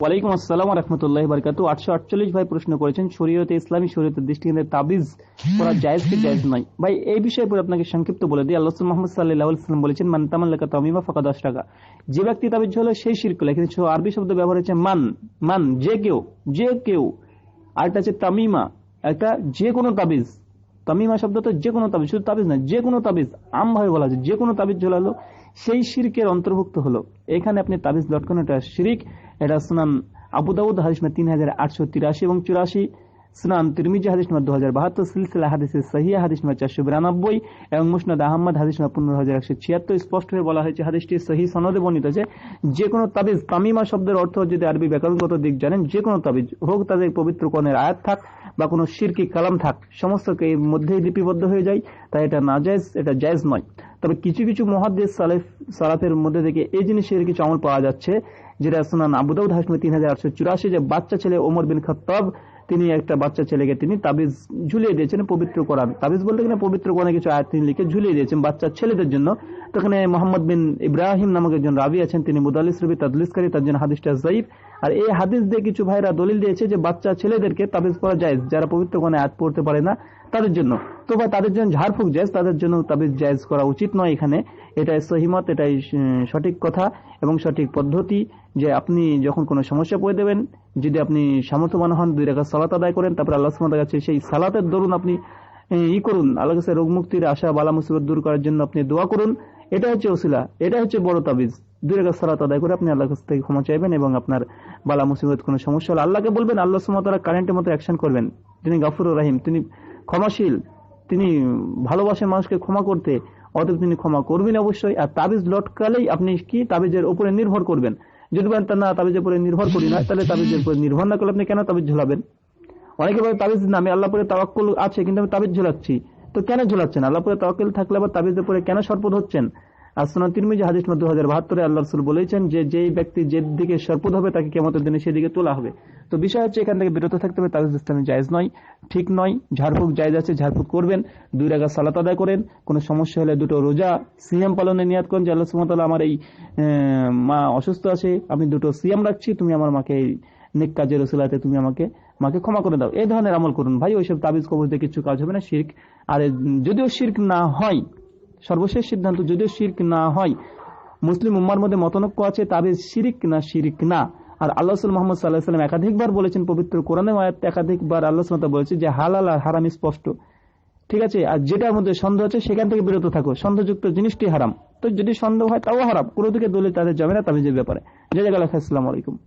ওয়ালাইকুম আসসালাম রহমতুল্লাহ আটশো আটচল্লিশ ভাই প্রশ্ন করেছেন, শরীয়তে ইসলামী তাবিজ করা জায়েজ কি জায়েজ নয়? ভাই, এই বিষয়ে পরে আপনাকে সংক্ষিপ্ত বলে দিই। আল্লাহ মোহাম্মদ সাল্লাহ সাল্লাম বলেছেন, মান তামাল্লাকা তামিমা ফাঁকা দশ টাকা যে ব্যক্তি তাবিজ হলো সেই শির করলে কিন্তু আরবি শব্দ ব্যবহার হচ্ছে মান মান, যে কেউ যে কেউ। আরেকটা হচ্ছে তামিমা, একটা যে কোনো তাবিজ। তামিমা শব্দটা যে কোনো তাবিজ, শুধু তাবিজ না, যে কোনো তাবিজ আম ভাবে বলা যায় যে কোনো তাবিজ ঝোলালো সেই শিরকের অন্তর্ভুক্ত হলো। এখানে আপনি তাবিজ এটা শিরিক, এটা সুনান আবু হারিসমা তিন হাজার আটশো তিরাশি এবং চুরাশি। সুনান তিরমিজি হাদিস নম্বর দু হাজার বাহাত্তর সিলসিলা হাদিসের সহিয়া হাদিস নম্বর চারশো বিরানব্বই এবং মুসনাদ আহমদ হাদিস নম্বর পনেরো হাজার একশো ছিয়াত্তর স্পষ্ট হয়ে বলা হয়েছে হাদিসটি সহি সনদে বর্ণিত আছে যে কোনো তাবিজ তামিমা শব্দের অর্থ যদি আরবি ব্যাকরণগত দিক জানেন যে কোনো তাবিজ হোক তাদের পবিত্র কনের আয়াত থাক বা কোনো শিরকি কালাম থাক, সমস্ত এর মধ্যেই লিপিবদ্ধ হয়ে যায়, তাই এটা না জায়েজ এটা জায়েজ নয়। তবে কিছু কিছু মহাদ্দেশ সালেফ, সালাফের মধ্যে থেকে এই জিনিসের কিছু আমল পাওয়া যাচ্ছে, যেটা সুনান আবুদাউদ হাসমে তিন হাজার আটশো চুরাশি, যে বাচ্চা ছেলে ওমর বিন খত্তাব তিনি একটা বাচ্চা ছেলেকে তিনি তাবিজ ঝুলিয়ে দিয়েছেন, পবিত্র কোরআন। তাবিজ বলতে কিনা পবিত্র কোরআনে কিছু আয়াত তিনি লিখে ঝুলিয়ে দিয়েছেন বাচ্চা ছেলেদের জন্য। তখন মোহাম্মদ বিন ইব্রাহিম নামক একজন রাবি আছেন। তিনি মুদালিস রবি, তাদলিসকারী, তার জন্য হাদিসটা জাইফ আর এই হাদিস দিয়ে কিছু ভাইরা দলিল দিয়েছে যে, বাচ্চা ছেলেদেরকে তাবিজ পড়া যায় যারা পবিত্র কোরআনে আয়াত পড়তে পারে না, তাদের জন্য। তো বা তাদের জন্য ঝাড়ফুঁক জায়জ, তাদের জন্য তাবিজ জায়জ করা উচিত নয় এখানে। এটাই সহিমত এটাই সঠিক কথা এবং সঠিক পদ্ধতি যে আপনি যখন কোনো সমস্যা পড়ে দেবেন, যদি আপনি সামর্থ্যবান হন, দুই রেখা সালাত আদায় করেন, তারপরে আল্লাহ সুমাতার কাছে সেই সালাতের দরুন আপনি ই করুন আল্লাহ কাছে রোগ মুক্তির আশা, বালা মুসিবত দূর করার জন্য আপনি দোয়া করুন। এটা হচ্ছে ওসিলা এটা হচ্ছে বড় তাবিজ। দুই রেখা সালাত আদায় করে আপনি আল্লাহ কাছ থেকে ক্ষমা চাইবেন এবং আপনার বালা মুসিবত কোনো সমস্যা হলে আল্লাহকে বলবেন, আল্লাহ সুমাতারা কারেন্টের মতো অ্যাকশন করবেন। তিনি গাফুর রাহিম, তিনি ক্ষমাশীল, তিনি ভালোবাসেন মানুষকে ক্ষমা করতে, অতএব তিনি ক্ষমা করবেন অবশ্যই। আর তাবিজ লটকালেই আপনি কি তাবিজের উপরে নির্ভর করবেন? যদি বলেন না, তাবিজের উপরে নির্ভর করি না, তাহলে তাবিজের উপরে নির্ভর না করলে আপনি কেন তাবিজ ঝোলাবেন? অনেকে বলে তাবিজ নামে আল্লাহ পরে তাওয়াক্কুল আছে, কিন্তু আমি তাবিজ ঝোলাচ্ছি। তো কেন ঝোলাচ্ছেন? আল্লাহ পরে তাওয়াক্কুল থাকলে আবার তাবিজের উপরে কেন সরপদ হচ্ছেন? আর সোনা তিরমিজি হাদিস দু হাজার বাহাত্তরে আল্লাহ রসুল বলেছেন যে, যেই ব্যক্তি যে দিকে সর্পদ হবে তাকে কেমতের দিনে সেদিকে তোলা হবে। তো বিষয় হচ্ছে এখান থেকে বিরত থাকতে হবে, তাবিজ ইসলামী জায়জ নয়, ঠিক নয়, ঝাড়ফুঁক জায়জ আছে, ঝাড়ফুঁক করবেন, দুই রাগা সালাত আদায় করেন, কোনো সমস্যা হলে দুটো রোজা সিএম পালনে নিয়াদ করেন, যে আল্লাহ সুমতাল্লাহ আমার এই মা অসুস্থ আছে, আমি দুটো সিএম রাখছি, তুমি আমার মাকে এই নেক কাজের রসুলাতে তুমি আমাকে, মাকে ক্ষমা করে দাও। এই ধরনের আমল করুন। ভাই, ওইসব তাবিজ কবর দিয়ে কিছু কাজ হবে না, শির্ক। আর যদিও শির্ক না হয়, সর্বশেষ সিদ্ধান্ত, যদিও শির্ক না হয়, মুসলিম উম্মার মধ্যে মতনক্য আছে তাবিজ শিরিক না শিরিক না। আর আল্লাহ মোহাম্মদ সাল্লাহ সাল্লাম একাধিকবার বলেছেন, পবিত্র কোরআনে একাধিকবার আল্লাহ সাল্লাম বলেছে যে, হালাল আর হারাম স্পষ্ট। ঠিক আছে? আর যেটার মধ্যে সন্দেহ আছে, সেখান থেকে বিরত থাকো। সন্দেহযুক্ত জিনিসটি হারাম। তো যদি সন্দেহ হয়, তাও হারাম। কোনো দিকে দলে তাদের যাবে না তাবিজের ব্যাপারে। জয় জায়গা আসসালামু আলাইকুম।